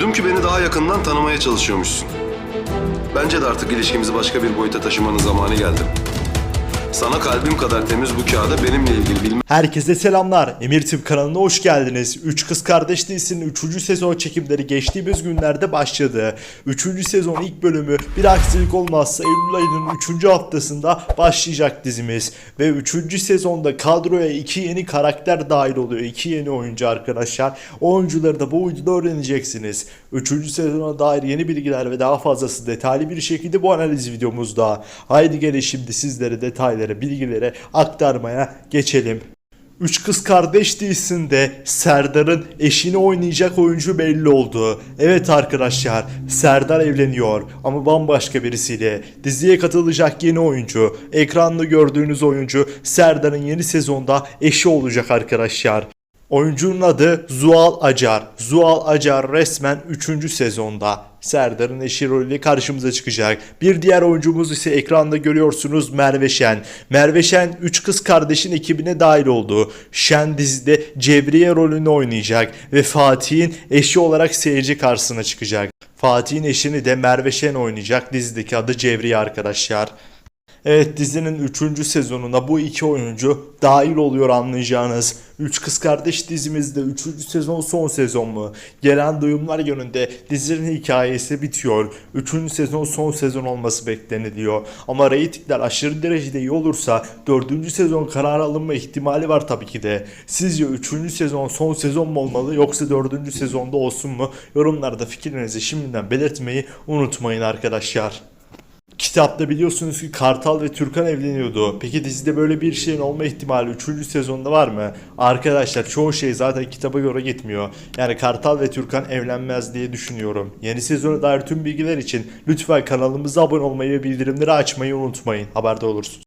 Duydum ki beni daha yakından tanımaya çalışıyormuşsun. Bence de artık ilişkimizi başka bir boyuta taşımanın zamanı geldi. Sana kalbim kadar temiz bu kağıda benimle ilgili bilmem Herkese selamlar. Emir Tip kanalına hoş geldiniz. Üç Kız Kardeş dizisinin 3. sezon çekimleri geçtiğimiz günlerde başladı. 3. sezon ilk bölümü bir aksilik olmazsa Eylül ayının 3. haftasında başlayacak dizimiz. Ve 3. sezonda kadroya iki yeni karakter dahil oluyor. iki yeni oyuncu arkadaşlar. Oyuncuları da bu videoda öğreneceksiniz. 3. sezona dair yeni bilgiler ve daha fazlası detaylı bir şekilde bu analiz videomuzda. Haydi gelin şimdi sizlere detayları, bilgileri aktarmaya geçelim. Üç Kız Kardeş dizisinde Serdar'ın eşini oynayacak oyuncu belli oldu. Evet arkadaşlar Serdar evleniyor ama bambaşka birisiyle. Diziye katılacak yeni oyuncu. Ekranda gördüğünüz oyuncu Serdar'ın yeni sezonda eşi olacak arkadaşlar. Oyuncunun adı Zual Acar. Zual Acar resmen 3. sezonda Serdar'ın eşi rolüyle karşımıza çıkacak. Bir diğer oyuncumuz ise ekranda görüyorsunuz Merve Şen. Merve Şen 3 kız kardeşin ekibine dahil oldu. Şen dizide Cevriye rolünü oynayacak ve Fatih'in eşi olarak seyirci karşısına çıkacak. Fatih'in eşini de Merve Şen oynayacak. Dizideki adı Cevriye arkadaşlar. Evet dizinin 3. sezonuna bu iki oyuncu dahil oluyor anlayacağınız. Üç Kız Kardeş dizimizde 3. sezon son sezon mu? Gelen duyumlar yönünde dizinin hikayesi bitiyor. 3. sezon son sezon olması bekleniliyor. Ama reytingler aşırı derecede iyi olursa 4. sezon karar alınma ihtimali var tabii ki de. Sizce 3. sezon son sezon mu olmalı yoksa 4. sezonda olsun mu? Yorumlarda fikirlerinizi şimdiden belirtmeyi unutmayın arkadaşlar. Kitapta biliyorsunuz ki Kartal ve Türkan evleniyordu. Peki dizide böyle bir şeyin olma ihtimali 3. sezonda var mı? Arkadaşlar çoğu şey zaten kitaba göre gitmiyor. Yani Kartal ve Türkan evlenmez diye düşünüyorum. Yeni sezona dair tüm bilgiler için lütfen kanalımıza abone olmayı ve bildirimleri açmayı unutmayın. Haberde olursunuz.